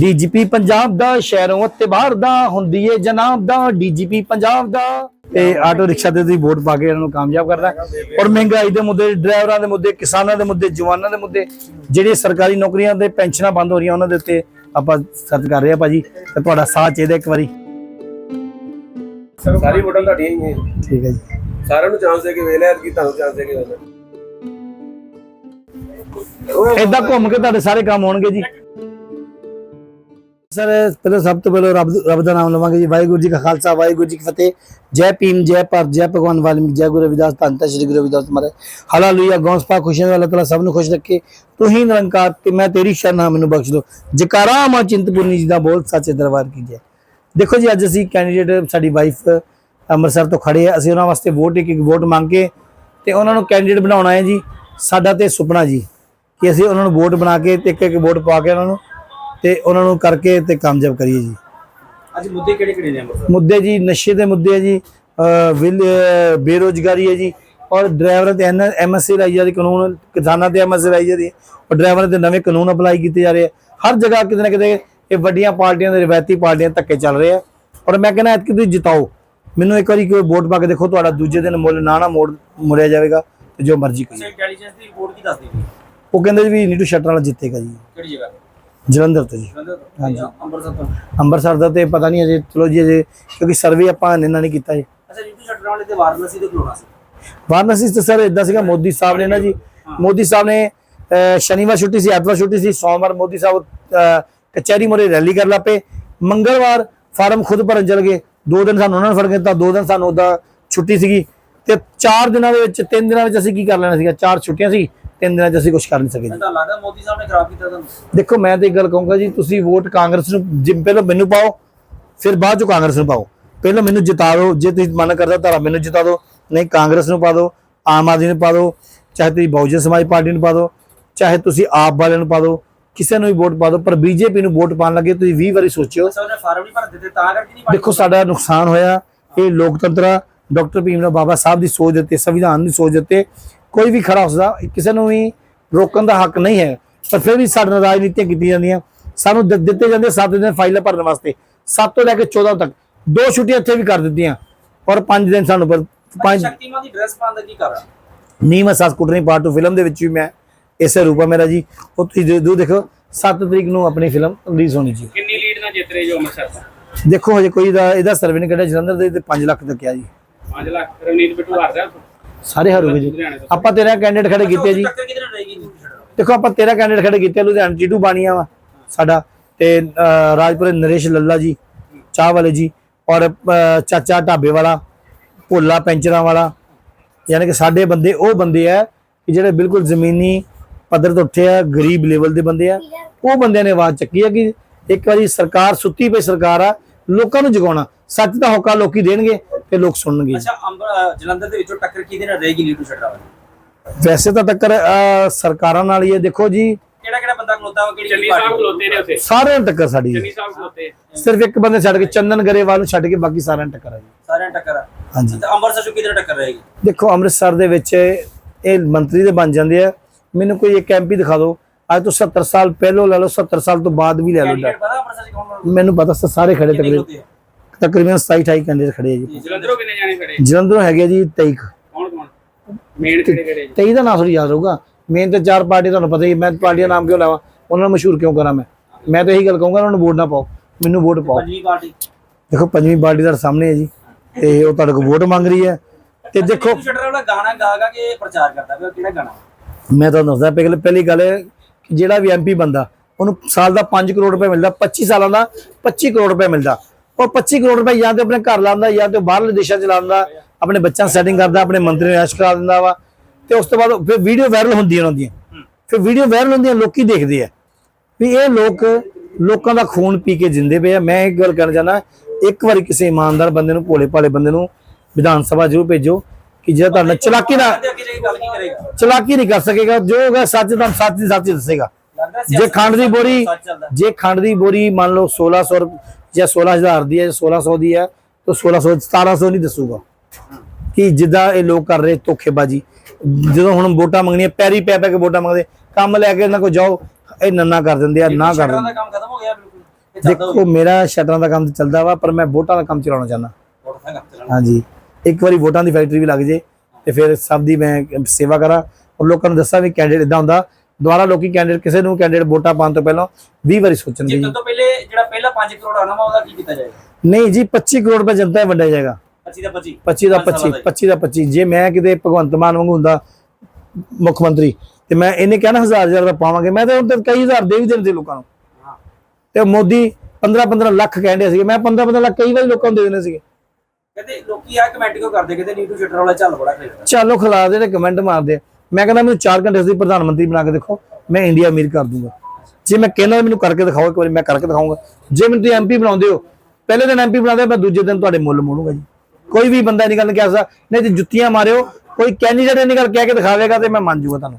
DGP Punjab ਦਾ ਸ਼ਹਿਰੋਂ ਅਤੇ ਬਾਹਰ ਦਾ ਹੁੰਦੀ ਏ ਜਨਾਬ ਦਾ ਡੀਜੀਪੀ ਪੰਜਾਬ ਦਾ। ਤੇ ਆਟੋ ਰਿਕਸ਼ਾ ਤੇ ਤੁਸੀਂ ਵੋਟ ਪਾ ਕੇ ਇਹਨਾਂ ਨੂੰ ਕਾਮਯਾਬ ਕਰਨਾ। ਔਰ ਮਹਿੰਗਾਈ ਦੇ ਮੁੱਦੇ ਡਰਾਈਵਰਾਂ ਦੇ ਮੁੱਦੇ ਕਿਸਾਨਾਂ ਦੇ ਮੁੱਦੇ ਜਵਾਨਾਂ ਦੇ ਮੁੱਦੇ ਜਿਹੜੀਆਂ ਸਰਕਾਰੀ ਨੌਕਰੀਆਂ ਦੇ ਪੈਨਸ਼ਨਾਂ ਬੰਦ ਹੋ ਰਹੀਆਂ ਉਹਨਾਂ ਦੇ ਉੱਤੇ ਆਪਾਂ ਸਰਚ ਕਰ ਰਹੇ ਆ ਭਾਜੀ। ਤੇ ਤੁਹਾਡਾ ਸਾਥ ਚਾਹੀਦਾ ਇੱਕ ਵਾਰੀ। ਸਾਰੀ ਵੋਟਾਂ ਤੁਹਾਡੀਆਂ ਹੀ ਨੇ। ਠੀਕ ਹੈ ਜੀ। ਸਾਰਿਆਂ ਨੂੰ ਚਾਂਸ ਦੇ ਕੇ ਵੇਖ ਲਿਆ ਕਿ ਤੁਹਾਨੂੰ ਚਾਂਸ ਦੇ ਕੇ ਵੇਖ ਲਿਆ। ਏਦਾਂ ਘੁੰਮ ਕੇ ਤੁਹਾਡੇ ਸਾਰੇ ਕੰਮ ਹੋਣਗੇ ਜੀ। ਸਰ, ਪਹਿਲਾਂ ਸਭ ਤੋਂ ਪਹਿਲਾਂ ਰੱਬ ਰੱਬ ਦਾ ਨਾਮ ਲਵਾਂਗੇ ਜੀ। ਵਾਹਿਗੁਰੂ ਜੀ ਕਾ ਖਾਲਸਾ, ਵਾਹਿਗੁਰੂ ਜੀ ਕੀ ਫਤਿਹ। ਜੈ ਭੀਮ, ਜੈ ਭਾਰਤ, ਜੈ ਭਗਵਾਨ, ਵਾਲਮੀਕ, ਜੈ ਗੁਰੂ ਰਵਿਦਾਸ ਧੰਨ ਧੰਨ ਸ਼੍ਰੀ ਗੁਰੂ ਰਵਿਦਾਸ ਮਹਾਰਾਜ। ਹਾਲੇਲੂਇਆ, ਗੌਂਸ ਪਾ ਖੁਸ਼ੀਆਂ ਦਾ ਅੱਲਾਹ ਤਾਲਾ ਸਭ ਨੂੰ ਖੁਸ਼ ਰੱਖੇ। ਤੂੰ ਹੀ ਨਿਰੰਕਾਰ ਤੇ ਮੈਂ ਤੇਰੀ ਸ਼ਰਨ ਹਾਂ ਮੈਨੂੰ ਬਖਸ਼ ਦੋ ਜਕਾਰਾ ਮਾ ਚਿੰਤਪੁਰਨੀ ਜੀ ਦਾ ਬੋਲ ਸੱਚੇ ਦਰਬਾਰ ਕੀ ਜੈ ਦੇਖੋ ਜੀ, ਅੱਜ ਅਸੀਂ ਕੈਂਡੀਡੇਟ ਸਾਡੀ ਵਾਈਫ ਅੰਮ੍ਰਿਤਸਰ ਤੋਂ ਖੜੇ ਆ। ਅਸੀਂ ਉਹਨਾਂ ਵਾਸਤੇ ਵੋਟ ਇੱਕ ਇੱਕ ਵੋਟ ਮੰਗ ਕੇ ਤੇ ਉਹਨਾਂ ਨੂੰ ਕੈਂਡੀਡੇਟ ਬਣਾਉਣਾ ਹੈ ਜੀ। ਸਾਡਾ ਤੇ ਸੁਪਨਾ ਜੀ ਕਿ ਅਸੀਂ ਉਹਨਾਂ ਨੂੰ ਵੋਟ ਬਣਾ ਕੇ ਤੇ ਇੱਕ ਇੱਕ ਵੋਟ ਪਾ ਕੇ ਉਹਨਾਂ ਨੂੰ ਤੇ ਉਹਨਾਂ ਨੂੰ ਕਰਕੇ ਤੇ ਕਾਮਯਾਬ ਕਰੀਏ ਜੀ। ਅੱਜ ਮੁੱਦੇ ਕਿਹੜੇ ਕਿਹੜੇ ਨੇ ਅੰਮ੍ਰਿਤਸਰ? ਮੁੱਦੇ ਜੀ ਨਸ਼ੇ ਦੇ ਮੁੱਦੇ ਹੈ ਜੀ ਵਿਲ ਬੇਰੋਜ਼ਗਾਰੀ ਹੈ ਜੀ ਔਰ ਡਰਾਈਵਰਾਂ ਤੇ ਐਮਐਸਸੀ ਲਾਈ ਜਾ ਰਹੀ ਕਾਨੂੰਨ ਕਿਸਾਨਾਂ ਤੇ ਐਮਐਸਸੀ ਲਾਈ ਜਾ ਰਹੀ ਔਰ ਡਰਾਈਵਰਾਂ ਤੇ ਨਵੇਂ ਕਾਨੂੰਨ ਅਪਲਾਈ ਕੀਤੇ ਜਾ ਰਹੇ ਆ। ਹਰ ਜਗ੍ਹਾ ਕਿਤੇ ਨਾ ਕਿਤੇ ਇਹ ਵੱਡੀਆਂ ਪਾਰਟੀਆਂ ਦੇ ਰਵਾਇਤੀ ਪਾਰਟੀਆਂ ਧੱਕੇ ਚੱਲ ਰਹੇ ਆ। ਔਰ ਮੈਂ ਕਹਿੰਦਾ ਐਤਕੀ ਤੁਸੀਂ ਜਿਤਾਓ। ਮੈਨੂੰ ਇੱਕ ਵਾਰੀ ਕੋਈ ਵੋਟ ਪਾ ਕੇ ਦੇਖੋ ਤੁਹਾਡਾ ਦੂਜੇ ਦਿਨ ਮੁੱਲ ਨਾ ਨਾ ਮੋੜ ਮੁੜਿਆ ਜਾਵੇਗਾ ਜੋ ਮਰਜ਼ੀ ਕਰੀਏ। ਇੰਟੈਲੀਜੈਂਸ ਦੀ ਰਿਪੋਰਟ ਕੀ ਦੱਸਦੀ ਉਹ ਕਹਿੰਦੇ ਜੀ ਵੀ ਨੀਟੂ ਸ਼ਟਰ ਵਾਲਾ ਜਿੱਤੇਗਾ ਜੀ। ਕਿਹੜੀ ਜਗ੍ਹਾ? ਜਲੰਧਰ ਤੋਂ ਜੀ। ਹਾਂਜੀ। ਅੰਮ੍ਰਿਤਸਰ ਤੋਂ ਅੰਮ੍ਰਿਤਸਰ ਦਾ ਤੇ ਪਤਾ ਨਹੀਂ ਅਜੇ ਚਲੋ ਜੀ ਅਜੇ ਕਿਉਂਕਿ ਸਰਵੇ ਆਪਾਂ ਨਿੰਨਾ ਨਹੀਂ ਕੀਤਾ ਜੀ। ਅੱਛਾ ਨੀਟੂ ਸ਼ਟਰ ਵਾਲੇ ਤੇ ਵਾਰਨਸੀ ਤੋਂ ਖਲੋਣਾ ਸੀ? ਵਾਰਾਣਸੀ ਚ ਸਰ ਇਦਾਂ ਸੀਗਾ ਮੋਦੀ ਸਾਹਿਬ ਨੇ ਨਾ ਜੀ ਮੋਦੀ ਸਾਹਿਬ ਨੇ ਸ਼ਨੀਵਾਰ ਛੁੱਟੀ ਸੀ ਐਤਵਾਰ ਛੁੱਟੀ ਸੀ ਸੋਮਵਾਰ ਮੋਦੀ ਸਾਹਿਬ ਕਚਹਿਰੀ ਮੋਰੇ ਰੈਲੀ ਕਰ ਲਾਪੇ ਮੰਗਲਵਾਰ ਫਾਰਮ ਖੁਦ ਭਰਨ ਚਲ ਗਏ। ਦੋ ਦਿਨ ਸਾਨੂੰ ਉਹਨਾਂ ਨੇ ਫੜ ਕੇ ਦਿੱਤਾ ਦੋ ਦਿਨ ਸਾਨੂੰ ਉਹਦਾ ਛੁੱਟੀ ਸੀਗੀ। ਤੇ ਚਾਰ ਦਿਨਾਂ ਦੇ ਵਿੱਚ ਤਿੰਨ ਦਿਨਾਂ ਵਿੱਚ ਅਸੀਂ ਕੀ ਕਰ ਲੈਣਾ ਸੀਗਾ? ਚਾਰ ਛੁੱਟੀਆਂ ਸੀ। ਤਿੰਨ ਦਿਨਾਂ 'ਚ ਅਸੀਂ ਕੁਝ ਕਰ ਨਹੀਂ ਸਕੇ ਜੀ। ਤਾਂ ਲੱਗਦਾ ਮੋਦੀ ਸਾਹਿਬ ਨੇ ਖਰਾਬ ਕੀਤਾ ਤੁਹਾਨੂੰ। ਦੇਖੋ ਮੈਂ ਤੇ ਇੱਕ ਗੱਲ ਕਹੂੰਗਾ ਜੀ ਤੁਸੀਂ ਵੋਟ ਕਾਂਗਰਸ ਨੂੰ ਜਿ- ਪਹਿਲਾਂ ਮੈਨੂੰ ਪਾਓ ਫਿਰ ਬਾਅਦ ਚੋਂ ਕਾਂਗਰਸ ਨੂੰ ਪਾਓ। ਪਹਿਲਾਂ ਮੈਨੂੰ ਜਿਤਾ ਦਿਓ ਜੇ ਤੁਸੀਂ ਮਨ ਕਰਦਾ ਤਾਂ ਮੈਨੂੰ ਜਿਤਾ ਦਿਓ ਨਹੀਂ ਕਾਂਗਰਸ ਨੂੰ ਪਾ ਦਿਓ ਆਮ ਆਦਮੀ ਨੂੰ ਪਾ ਦਿਓ ਚਾਹੇ ਤੁਸੀਂ ਬਹੁਜਨ ਸਮਾਜ ਪਾਰਟੀ ਨੂੰ ਪਾ ਦਿਓ ਚਾਹੇ ਤੁਸੀਂ ਆਪ ਵਾਲਿਆਂ ਨੂੰ ਪਾ ਦਿਓ ਕਿਸੇ ਨੂੰ ਵੀ ਵੋਟ ਪਾ ਦਿਓ ਪਰ ਬੀਜੇਪੀ ਨੂੰ ਵੋਟ ਪਾਉਣ ਲੱਗੇ ਤੁਸੀਂ 20 ਵਾਰੀ ਸੋਚਿਓ। ਦੇਖੋ ਸਾਡਾ ਨੁਕਸਾਨ ਹੋਇਆ ਇਹ ਲੋਕਤੰਤਰ ਡਾਕਟਰ ਭੀਮ ਰਾਓ ਬਾਬਾ ਸਾਹਿਬ ਦੀ ਸੋਚ ਦਿੱਤੇ ਸੰਵਿਧਾਨ ਦੀ ਸੋਚ ਦਿੱਤੇ ਕੋਈ ਵੀ ਖੜਾ ਹੋ ਸਕਦਾ ਕਿਸੇ ਨੂੰ ਵੀ ਰੋਕਣ ਦਾ ਹੱਕ ਨਹੀਂ ਹੈ। ਪਰ ਫਿਰ ਵੀ ਸਾਡੇ ਨਾਲ ਰਾਜਨੀਤੀਆਂ ਕੀਤੀਆਂ ਜਾਂਦੀਆਂ। ਸਾਨੂੰ ਦਿੱਤੇ ਜਾਂਦੇ 7 ਦਿਨ ਫਾਈਲਾਂ ਭਰਨ ਵਾਸਤੇ। 7 ਤੋਂ ਲੈ ਕੇ 14 ਤੱਕ। ਦੋ ਛੁੱਟੀਆਂ ਇੱਥੇ ਵੀ ਕਰ ਦਿੱਤੀਆਂ। ਔਰ 5 ਦਿਨ ਸਾਨੂੰ ਪਰ ਪੰਜ ਸ਼ਕਤੀਮਾਨ ਦੀ ਡਰੈਸ ਪਾਉਣ ਦਾ ਕੀ ਕਾਰਨ? ਨੀਮ ਅਸਾਸ ਕੁੱਟਣੀ ਪਾਰਟ 2 ਫਿਲਮ ਦੇ ਵਿੱਚ ਵੀ ਮੈਂ ਇਸੇ ਰੂਪਾ ਮੇਰਾ ਜੀ। ਉਹ ਤੁਸੀਂ ਦੇ- ਦੇਖੋ 7 ਤਰੀਕ ਨੂੰ ਆਪਣੀ ਫਿਲਮ ਰਿਲੀਜ਼ ਹੋਣੀ ਜੀ। ਕਿੰਨੀ ਲੀਡ ਨਾਲ ਜਿੱਤ ਰਹੇ ਜੋ ਅੰਮ੍ਰਿਤਸਰ ਤੋਂ ਦੇਖੋ ਹਜੇ ਕੋਈ ਦਾ ਇਹਦਾ ਸਰਵੇ ਨਹੀਂ ਕੱਢਿਆ ਜਲੰਧਰ ਦੇ ਤੇ 5 ਲੱਖ ਤੱਕ ਆ ਜੀ। 5 ਲੱਖ। ਰਵਨੀਤ ਬਿੱਟੂ ਹਾਰਦਾ। ਸਾਰੇ ਹਾਰੂਗੇ ਜੀ। ਆਪਾਂ 13 ਕੈਂਡੀਡੇਟ ਖੜੇ ਕੀਤੇ ਜੀ। ਦੇਖੋ ਆਪਾਂ 13 ਕੈਂਡੀਡੇਟ ਖੜੇ ਕੀਤੇ ਲੁਧਿਆਣਾ ਜੀਟੂ ਬਾਣੀਆ ਵਾ ਸਾਡਾ ਤੇ ਰਾਜਪੁਰੇ ਨਰੇਸ਼ ਲੱਲਾ ਜੀ ਚਾਹ ਵਾਲੇ ਜੀ ਔਰ ਚਾਚਾ ਢਾਬੇ ਵਾਲਾ ਭੋਲਾ ਪੈਂਚਰਾਂ ਵਾਲਾ। ਯਾਨੀ ਕਿ ਸਾਡੇ ਬੰਦੇ ਉਹ ਬੰਦੇ ਆ ਕਿ ਜਿਹੜੇ ਬਿਲਕੁਲ ਜ਼ਮੀਨੀ ਪੱਧਰ ਤੋਂ ਉੱਠੇ ਆ ਗਰੀਬ ਲੈਵਲ ਦੇ ਬੰਦੇ ਆ। ਉਹ ਬੰਦਿਆਂ ਨੇ ਆਵਾਜ਼ ਚੱਕੀ ਆ ਕਿ ਇੱਕ ਵਾਰੀ ਸਰਕਾਰ ਸੁੱਤੀ ਪਈ ਸਰਕਾਰ ਆ ਲੋਕਾਂ ਨੂੰ ਜਗਾਉਣਾ। ਸੱਚ ਦਾ ਹੋਕਾ ਲੋਕੀ ਦੇਣਗੇ। ਤੇ ਲੋਕ ਸੁਣਨਗੇ। ਅੱਛਾ ਅੰਬ- ਜਲੰਧਰ ਦੇ ਵਿੱਚੋਂ ਟੱਕਰ ਕਿਹਦੇ ਨਾਲ ਰਹੇਗੀ ਸ਼ਟਰ ਵਾਲੀ ਵੈਸੇ ਤਾਂ ਟੱਕਰ ਅਹ, ਸਰਕਾਰਾਂ ਨਾਲ ਹੀ ਹੈ। ਦੇਖੋ ਜੀ ਕਿਹੜਾ ਕਿਹੜਾ ਬੰਦਾ ਖਲੋਤਾ ਵਾ ਕਿਹੜੀ ਚੰਨੀ ਸਾਹਿਬ ਖਲੋਤੇ ਨੇ ਉੱਥੇ। ਸਾਰਿਆਂ ਨੂੰ ਟੱਕਰ ਸਾਡੀ ਹੈ। ਸਾਹਿਬ ਖਲੋਤੇ। ਸਿਰਫ ਇੱਕ ਬੰਦੇ ਛੱਡ ਕੇ ਚੰਦਨ ਗਰੇਵਾਲ ਨੂੰ ਛੱਡ ਕੇ ਬਾਕੀ ਸਾਰਿਆਂ ਨੂੰ ਟੱਕਰ ਹੈ ਜੀ। ਸਾਰਿਆਂ ਨੂੰ ਟੱਕਰ ਆ। ਹਾਂਜੀ। ਤੇ ਅੰਮ੍ਰਿਤਸਰ ਚੋਂ ਕਿਹਦੇ ਨਾਲ ਟੱਕਰ ਰਹੇਗੀ? ਦੇਖੋ ਅੰਮ੍ਰਿਤਸਰ ਦੇ ਵਿੱਚ ਇਹ ਮੰਤਰੀ ਦੇ ਬਣ ਜਾਂਦੇ ਆ। ਮੈਨੂੰ ਕੋਈ ਇੱਕ ਐਮਪੀ ਦਿਖਾ ਦਿਓ। ਅੱਜ ਤੋਂ 70 ਸਾਲ ਪਹਿਲੋਂ ਲੈ ਲਓ 70 ਸਾਲ ਤੋਂ ਬਾਅਦ ਵੀ ਲੈ ਲਓ ਕੈਂਡੀਡੇਟ ਪਤਾ ਅੰਮ੍ਰਿਤਸਰ ਚ ਕੌਣ ਹੋਣਾ? ਮੈਨੂੰ ਪਤਾ ਸ- ਸਾਰੇ ਖੜੇ ਕਿੰਨੇ ਖਲੋਤੇ ਆ? ਤਕਰੀਬਨ 27 28 ਕੈਂਡੀਡੇਟ ਖੜੇ ਆ ਜੀ। ਜਲੰਧਰੋਂ ਕਿੰਨੇ ਜਾਣੇ ਖੜੇ ਜਲੰਧਰੋਂ ਹੈਗੇ ਜੀ 23 ਕੁ। ਕੌਣ ਕੌਣ? ਮੇਨ ਕਿਹੜੇ ਕਿਹੜੇ 23 ਦਾ ਨਾਮ ਥੋੜੀ ਯਾਦ ਰਹੂਗਾ। ਮੇਨ ਤੇ ਚਾਰ ਪਾਰਟੀ ਤੁਹਾਨੂੰ ਪਤਾ ਹੀ ਮੈਂ ਪਾਰਟੀਆਂ ਨਾਮ ਕਿਉਂ ਲਾਵਾਂ? ਉਹਨਾਂ ਨੂੰ ਮਸ਼ਹੂਰ ਕਿਉਂ ਕਰਾਂ ਮੈਂ? ਮੈਂ ਤਾਂ ਇਹੀ ਗੱਲ ਕਹੂੰਗਾ ਉਹਨਾਂ ਨੂੰ ਵੋਟ ਨਾ ਪਾਓ। ਮੈਨੂੰ ਵੋਟ ਪਾਓ। ਪੰਜਵੀਂ ਪਾਰਟੀ? ਦੇਖੋ ਪੰਜਵੀਂ ਪਾਰਟੀ ਦਾ ਸਾਹਮਣੇ ਹੈ ਜੀ। ਤੇ ਉਹ ਤੁਹਾਡੇ ਕੋਲ ਵੋਟ ਮੰਗ ਰਹੀ ਹੈ। ਤੇ ਦੇਖੋ ਨੀਟੂ ਸ਼ਟਰ ਵਾਲਾ ਗਾਣਾ ਗਾ ਗਾ ਕੇ ਪ੍ਰਚਾਰ ਕਰਦਾ ਪਿਆ ਉਹ ਕਿਹੜਾ ਗਾਣਾ? ਮੈਂ ਤੁਹਾਨੂੰ ਦੱਸਦਾ ਪਹਿਲੇ ਪਹਿਲੀ ਗੱਲ ਹੈ ਜਿਹੜਾ ਵੀ ਐਮਪੀ ਬੰਦਾ ਉਹਨੂੰ ਸਾਲ ਦਾ 5 ਕਰੋੜ ਰੁਪਏ ਮਿਲਦਾ 25 ਸਾਲਾਂ ਦਾ 25 ਕਰੋੜ ਰੁਪਏ ਮਿਲਦਾ। ਉਹ 25 ਕਰੋੜ ਰੁਪਏ ਜਾਂ ਤੇ ਆਪਣੇ ਘਰ ਲਾਉਂਦਾ ਜਾਂ ਤੇ ਬਾਹਰਲੇ ਦੇਸ਼ਾਂ 'ਚ ਲਾਉਂਦਾ ਆਪਣੇ ਬੱਚਿਆਂ ਸੈਟਿੰਗ ਕਰਦਾ ਆਪਣੇ ਮੰਤਰੀ ਨੂੰ ਐਸ਼ ਕਰਾ ਦਿੰਦਾ ਵਾ। ਤੇ ਉਸ ਤੋਂ ਬਾਅਦ ਫਿਰ ਵੀਡੀਓ ਵਾਇਰਲ ਹੁੰਦੀਆਂ ਉਹਨਾਂ ਦੀਆਂ ਫਿਰ ਵੀਡੀਓ ਵਾਇਰਲ ਹੁੰਦੀਆਂ ਲੋਕੀ ਦੇਖਦੇ ਆ। ਵੀ ਇਹ ਲੋਕ ਲੋਕਾਂ ਦਾ ਖੂਨ ਪੀ ਕੇ ਜਿੰਦੇ ਪਏ ਆ। ਮੈਂ ਇੱਕ ਗੱਲ ਕਹਿਣਾ ਚਾਹੁੰਦਾ ਇੱਕ ਵਾਰੀ ਕਿਸੇ ਇਮਾਨਦਾਰ ਬੰਦੇ ਨੂੰ ਭੋਲੇ ਭਾਲੇ ਬੰਦੇ ਨੂੰ ਵਿਧਾਨ ਸਭਾ ਜ਼ਰੂਰ ਭੇਜੋ ਕਿ ਜਿਹੜਾ ਤੁਹਾਡਾ ਚਲਾਕੀ ਦਾ ਤੇ ਚਲਾਕੀ ਨਹੀਂ ਕਰ ਸਕੇਗਾ। ਜੋ ਹੋਗਾ ਸੱਚ ਦਾ ਸੱਚ ਦੀ ਸੱਚ ਦੱਸੇਗਾ। ਜੇ ਖੰਡ ਦੀ ਬੋਰੀ ਜੇ ਖੰਡ ਦੀ ਬੋਰੀ ਮੰਨ ਲਓ 1600 ਰੁਪ- ਜਾਂ 16000 ਦੀ ਹੈ 1600 ਦੀ ਹੈ ਤਾਂ 1600 1700 ਨਹੀਂ ਦੱਸੂਗਾ। ਕਿ ਜਿੱਦਾਂ ਇਹ ਲੋਕ ਕਰ ਰਹੇ ਧੋਖੇਬਾਜੀ। ਜਦੋਂ ਹੁਣ ਵੋਟਾਂ ਮੰਗਣੀਆਂ ਪੈਰੀ ਪੈ ਪੈ ਕੇ ਵੋਟਾਂ ਮੰਗਦੇ ਕੰਮ ਲੈ ਕੇ ਇਹਨਾਂ ਕੋ ਜਾਓ ਇਹ ਨੰਨਾ ਕਰ ਦਿੰਦੇ ਆ ਨਾ ਕਰ ਦਿੰਦੇ। ਕੰਮ ਖਤਮ ਹੋ ਗਿਆ ਬਿਲਕੁਲ। ਇਹ ਚੱਲਦਾ ਦੇਖੋ ਮੇਰਾ ਸ਼ਟਰਾਂ ਦਾ ਕੰਮ ਚੱਲਦਾ ਵਾ ਪਰ ਮੈਂ ਵੋਟਾਂ ਦਾ ਕੰਮ ਚਲਾਉਣਾ ਚਾਹੁੰਦਾ। ਹਾਂਜੀ। ਇੱਕ ਵਾਰੀ ਵੋਟਾਂ ਦੀ ਫੈਕਟਰੀ ਵੀ ਲੱਗ ਜੇ ਤੇ ਫਿਰ ਸਭ ਦੀ ਮੈਂ ਸੇਵਾ ਕਰਾਂ। ਔਰ ਲੋਕਾਂ ਨੂੰ ਦੱਸਾਂ ਵੀ ਕੈਂਡੀਡੇਟ ਇਦਾਂ ਹੁੰਦਾ ਦੁਬਾਰਾ ਲੋਕੀ ਕੈਂਡੀਡੇਟ ਕਿਸੇ ਨੂੰ ਕੈਂਡੀਡੇਟ ਵੋਟਾਂ ਪਾਉਣ ਤੋਂ ਪਹਿਲਾਂ 20 ਵਾਰੀ ਸੋਚਣਗੇ ਜੀ। ਜਿੱਤਣ ਤੋਂ ਪਹਿਲੇ ਜਿਹੜਾ ਪਹਿਲਾ 5 ਕਰੋੜ ਆਉਣਾ ਵਾ ਉਹਦਾ ਕੀ ਕੀਤਾ ਜਾਏਗਾ? ਨਹੀਂ ਜੀ 25 ਕਰੋੜ ਰੁਪਏ ਜਨਤਾ ਨੂੰ ਵੰਡਿਆ ਜਾਏਗਾ। 25 ਦਾ 25 25 ਦਾ 25 25 ਦਾ 25 ਜੇ ਮੈਂ ਕਿਤੇ ਭਗਵੰਤ ਮਾਨ ਵਾਂਗੂ ਹੁੰਦਾ ਮੁੱਖ ਮੰਤਰੀ ਤੇ ਮੈਂ ਇਹਨੇ ਕਹਿਣਾ ਹਜ਼ਾਰ ਹਜ਼ਾਰ ਦਾ ਪਾਵਾਂਗੇ। ਮੈਂ ਤਾਂ ਹੁਣ ਤੱਕ ਕਈ ਹਜ਼ਾਰ ਦੇ ਵੀ ਦਿੰਦੇ ਲੋਕਾਂ ਨੂੰ। ਤੇ ਮੋਦੀ 15 15 ਲੱਖ ਕਹਿੰਦੇ ਸੀਗੇ। ਮੈਂ 15 15 ਲੱਖ ਕਈ ਵਾਰੀ ਲੋਕਾਂ ਨੂੰ ਦੇ ਦਿੰਦੇ ਸੀਗੇ। ਕਹਿੰਦੇ ਲੋਕੀ ਆ ਕਮੈਂਟ ਕਿਉਂ ਕਰਦੇ? ਕਹਿੰਦੇ ਨੀਟੂ ਸ਼ਟਰ ਵਾਲਾ ਚੱਲ ਬੜਾ ਖੇਡਦਾ। ਚਾਲੋ ਖਿਲਾ ਦੇ ਤੇ ਕਮੈਂਟ ਮਾਰਦੇ। ਮੈਂ ਕਹਿੰਦਾ ਮੈਨੂੰ 4 ਘੰਟੇ ਦੀ ਪ੍ਰਧਾਨ ਮੰਤਰੀ ਬਣਾ ਕੇ ਦੇਖੋ, ਮੈਂ ਇੰਡੀਆ ਅਮੀਰ ਕਰ ਦੂੰਗਾ। ਜੇ ਮੈਂ ਕਹਿੰਦਾ ਮੈਨੂੰ ਕਰਕੇ ਦਿਖਾਓ, ਇੱਕ ਵਾਰੀ ਮੈਂ ਕਰਕੇ ਦਿਖਾਊਂਗਾ। ਜੇ ਮੈਨੂੰ ਤੁਸੀਂ ਐਮਪੀ ਬਣਾਉਂਦੇ ਹੋ, ਪਹਿਲੇ ਦਿਨ ਐਮਪੀ ਬਣਾਉਂਦੇ ਮੈਂ ਦੂਜੇ ਦਿਨ ਤੁਹਾਡੇ ਮੁੱਲ ਮੋੜੂਗਾ ਜੀ। ਕੋਈ ਵੀ ਬੰਦਾ ਨਹੀਂ ਗੱਲ ਕਹਿ ਸਕਦਾ। ਨਹੀਂ ਤੇ ਜੁੱਤੀਆਂ ਮਾਰਿਓ, ਕੋਈ ਕੈਂਡੀਡੇਟ ਨਹੀਂ ਗੱਲ ਕਹਿ ਕੇ ਦਿਖਾਵੇਗਾ ਤੇ ਮੈਂ ਮੰਨ ਜੂਗਾ ਤੁਹਾਨੂੰ।